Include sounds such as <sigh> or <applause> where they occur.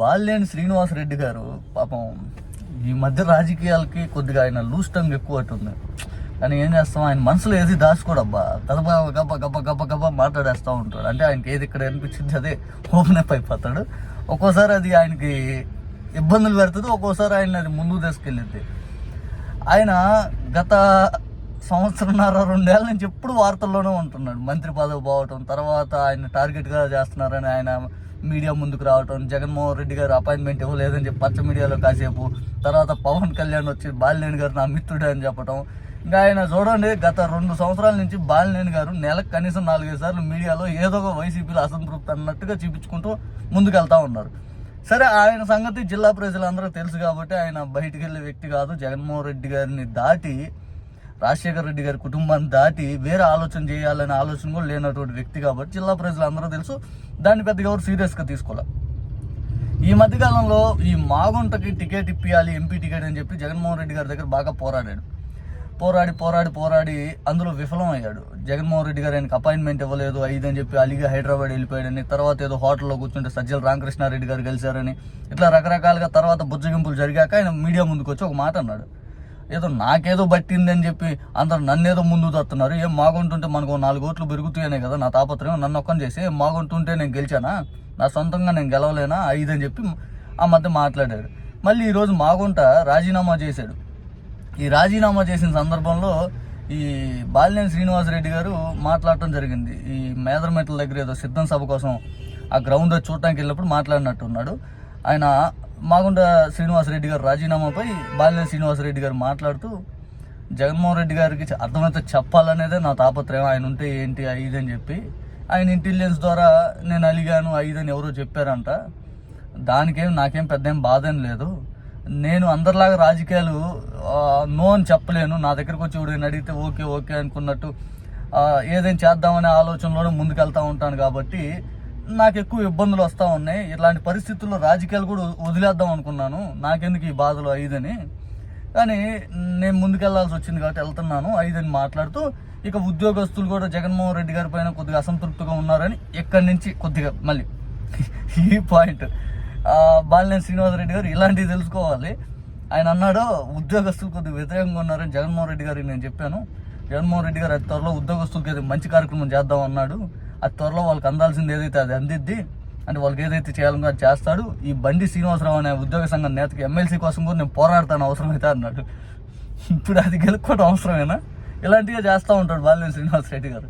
బాలినేని శ్రీనివాసరెడ్డి గారు పాపం ఈ మధ్య రాజకీయాలకి కొద్దిగా ఆయన లూస్ టంగ్ ఎక్కువ ఉంటుంది కానీ ఏం చేస్తాం? ఆయన మనసులో ఏది దాచుకోడబ్బా? గబ గబ గబ గబ గబ మాట్లాడేస్తూ ఉంటాడు. అంటే ఆయనకి ఏది ఇక్కడ అనిపించింది అదే ఓపెన్ అప్ అయిపోతాడు. ఒక్కోసారి అది ఆయనకి ఇబ్బందులు పెడుతుంది. ఒక్కోసారి ఆయన అది ముందుకు తీసుకెళ్ళింది ఆయన గత సంవత్సరంన్నర రెండేళ్ళ నుంచి ఎప్పుడు వార్తల్లోనే ఉంటున్నాడు. మంత్రి పదవి పోవటం తర్వాత ఆయన టార్గెట్గా చేస్తున్నారని ఆయన మీడియా ముందుకు రావటం జగన్మోహన్ రెడ్డి గారు అపాయింట్మెంట్ ఇవ్వలేదని చెప్పి పచ్చ మీడియాలో కాసేపు తర్వాత పవన్ కళ్యాణ్ వచ్చి బాలినేని గారు నా మిత్రుడే అని చెప్పటం. ఇంకా ఆయన చూడండి గత రెండు సంవత్సరాల నుంచి బాలినేని గారు నెలకు కనీసం నాలుగైదు సార్లు మీడియాలో ఏదో ఒక వైసీపీలో అసంతృప్తి అన్నట్టుగా చూపించుకుంటూ ముందుకెళ్తా ఉన్నారు. సరే ఆయన సంగతి జిల్లా ప్రజలందరూ తెలుసు కాబట్టి ఆయన బయటికి వెళ్ళే వ్యక్తి కాదు. జగన్మోహన్ రెడ్డి గారిని దాటి రాజశేఖర రెడ్డి గారి కుటుంబాన్ని దాటి వేరే ఆలోచన చేయాలనే ఆలోచన కూడా లేనటువంటి వ్యక్తి కాబట్టి జిల్లా ప్రజలు అందరూ తెలుసు. దాన్ని పెద్దగా ఎవరు సీరియస్గా తీసుకోవాలి ఈ మధ్యకాలంలో ఈ మాగుంటకి టికెట్ ఇప్పియాలి ఎంపీ టికెట్ అని చెప్పి జగన్మోహన్ రెడ్డి గారి దగ్గర బాగా పోరాడాడు. పోరాడి పోరాడి పోరాడి అందులో విఫలం అయ్యాడు జగన్మోహన్ రెడ్డి గారు ఆయనకు అపాయింట్మెంట్ ఇవ్వలేదు ఐదు అని చెప్పి అలిగా హైదరాబాద్ వెళ్ళిపోయాడని తర్వాత ఏదో హోటల్లో కూర్చుంటే సజ్జల రామకృష్ణారెడ్డి గారు కలిశారని ఇట్లా రకరకాలుగా తర్వాత బుజ్జగింపులు జరిగాక ఆయన మీడియా ముందుకు వచ్చి ఒక మాట అన్నాడు. ఏదో నాకేదో పట్టిందని చెప్పి అందరు నన్నేదో ముందు తత్తున్నారు. ఏం మాగుంటుంటే మనకు ఓ నాలుగు ఓట్లు పెరుగుతాయనే కదా నా తాపత్రయం. నన్ను ఒక్కని చేసి ఏం మాగుంటుంటే నేను గెలిచానా? నా సొంతంగా నేను గెలవలేనా? ఐదు అని చెప్పి ఆ మధ్య మాట్లాడాడు మళ్ళీ ఈరోజు మాగుంట రాజీనామా చేశాడు. ఈ రాజీనామా చేసిన సందర్భంలో ఈ బాలినేని శ్రీనివాసరెడ్డి గారు మాట్లాడటం జరిగింది. ఈ మేదరమెట్ల దగ్గర ఏదో సిద్ధం సభ కోసం ఆ గ్రౌండ్ చూడటానికి వెళ్ళినప్పుడు మాట్లాడినట్టున్నాడు. ఆయన మాగుంట శ్రీనివాసరెడ్డి గారు రాజీనామాపై బాలినేని శ్రీనివాసరెడ్డి గారు మాట్లాడుతూ జగన్మోహన్ రెడ్డి గారికి అర్థమైతే చెప్పాలనేదే నా తాపత్రయం. ఆయన ఉంటే ఏంటి ఐదు అని చెప్పి ఆయన ఇంటెలిజెన్స్ ద్వారా నేను అలిగాను ఐదు అని ఎవరో చెప్పారంట. దానికేం నాకేం పెద్ద ఏం బాధ ఏం లేదు. నేను అందరిలాగా రాజకీయాలు నో అని చెప్పలేను. నా దగ్గరకు వచ్చి ఎవడైనా అడిగితే ఓకే ఓకే అనుకున్నట్టు ఏదైనా చేద్దామనే ఆలోచనలోనే ముందుకెళ్తూ ఉంటాను కాబట్టి నాకు ఎక్కువ ఇబ్బందులు వస్తూ ఉన్నాయి. ఇలాంటి పరిస్థితుల్లో రాజకీయాలు కూడా వదిలేద్దాం అనుకున్నాను. నాకెందుకు ఈ బాధలు ఐదని. కానీ నేను ముందుకెళ్ళాల్సి వచ్చింది కాబట్టి వెళ్తున్నాను. ఐదని మాట్లాడుతూ ఇక ఉద్యోగస్తులు కూడా జగన్మోహన్ రెడ్డి గారి పైన కొద్దిగా అసంతృప్తిగా ఉన్నారని ఇక్కడి నుంచి కొద్దిగా మళ్ళీ <laughs> ఈ పాయింట్. బాలినేని శ్రీనివాసరెడ్డి గారు ఇలాంటివి తెలుసుకోవాలి. ఆయన అన్నాడు ఉద్యోగస్తులు కొద్దిగా వ్యతిరేకంగా ఉన్నారని జగన్మోహన్ రెడ్డి గారికి నేను చెప్పాను. జగన్మోహన్ రెడ్డి గారు అతి త్వరలో ఉద్యోగస్తులకి మంచి కార్యక్రమం చేద్దాం అన్నాడు. అది త్వరలో వాళ్ళకి అందాల్సింది ఏదైతే అది అందిద్ది అంటే వాళ్ళకి ఏదైతే చేయాలో అది చేస్తాడు. ఈ బండి శ్రీనివాసరావు అనే ఉద్యోగ సంఘం నేతకి ఎమ్మెల్సీ కోసం కూడా నేను పోరాడతాను అవసరమైతే అన్నాడు. <laughs> ఇప్పుడు అది గెలుక్కోవడం అవసరమేనా? ఇలాంటివే చేస్తూ ఉంటాడు బాలినేని శ్రీనివాసరెడ్డి గారు.